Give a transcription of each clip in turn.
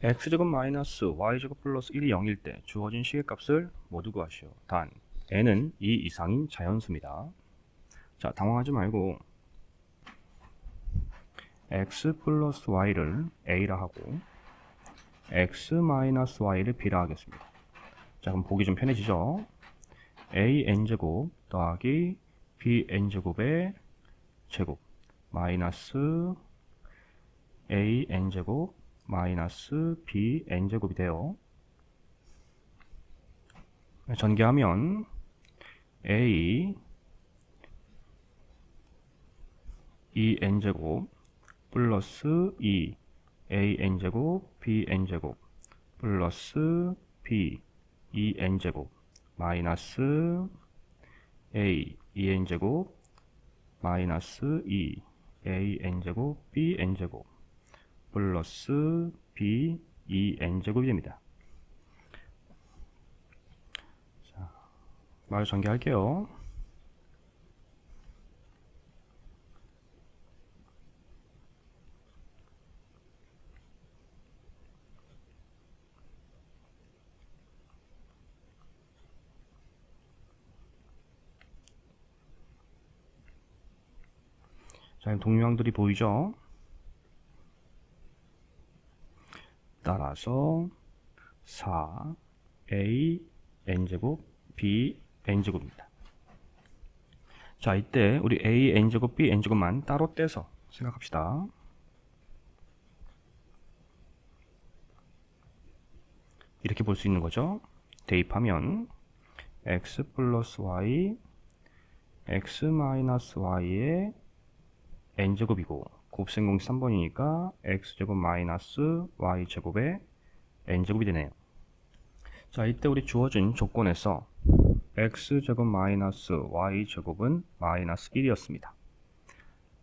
x제곱 마이너스 y제곱 플러스 1이 0일 때 주어진 시계값을 모두 구하시오. 단 n은 2 이상인 자연수입니다. 자, 당황하지 말고 x 플러스 y를 a라 하고 x 마이너스 y를 b라 하겠습니다. 자, 그럼 보기 좀 편해지죠? a n제곱 더하기 b n제곱의 제곱 마이너스 a n제곱 마이너스 b n제곱이 돼요. 전개하면 a 2 n제곱 플러스 2 a n제곱 b n제곱 플러스 b 2 n제곱 마이너스 a 2 n제곱 마이너스 2 a n제곱 b n제곱 플러스 b 2 n제곱이 됩니다. 자, 말 전개할게요. 자, 동류항들이 보이죠? 따라서 4 a n제곱 b n제곱입니다. 자, 이때 우리 a n제곱 b n제곱만 따로 떼서 생각합시다. 이렇게 볼 수 있는 거죠. 대입하면 x 플러스 y x 마이너스 y의 n제곱이고 곱셈공식 3번이니까 x제곱 마이너스 y제곱의 n제곱이 되네요. 자, 이때 우리 주어진 조건에서 x제곱 마이너스 y제곱은 마이너스 1이었습니다.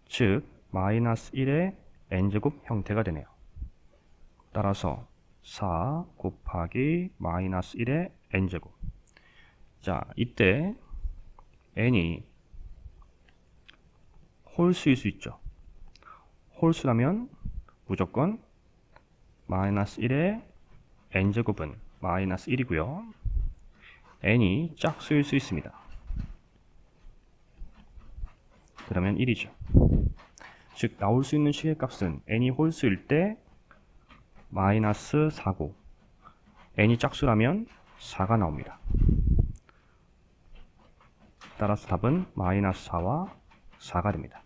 즉, 마이너스 1의 n제곱 형태가 되네요. 따라서 4 곱하기 마이너스 1의 n제곱. 자, 이때 n이 홀수일 수 있죠. 홀수라면 무조건 마이너스 1의 n제곱은 마이너스 1이고요. n이 짝수일 수 있습니다. 그러면 1이죠. 즉 나올 수 있는 시계값은 n이 홀수일 때 마이너스 4고 n이 짝수라면 4가 나옵니다. 따라서 답은 마이너스 4와 4가 됩니다.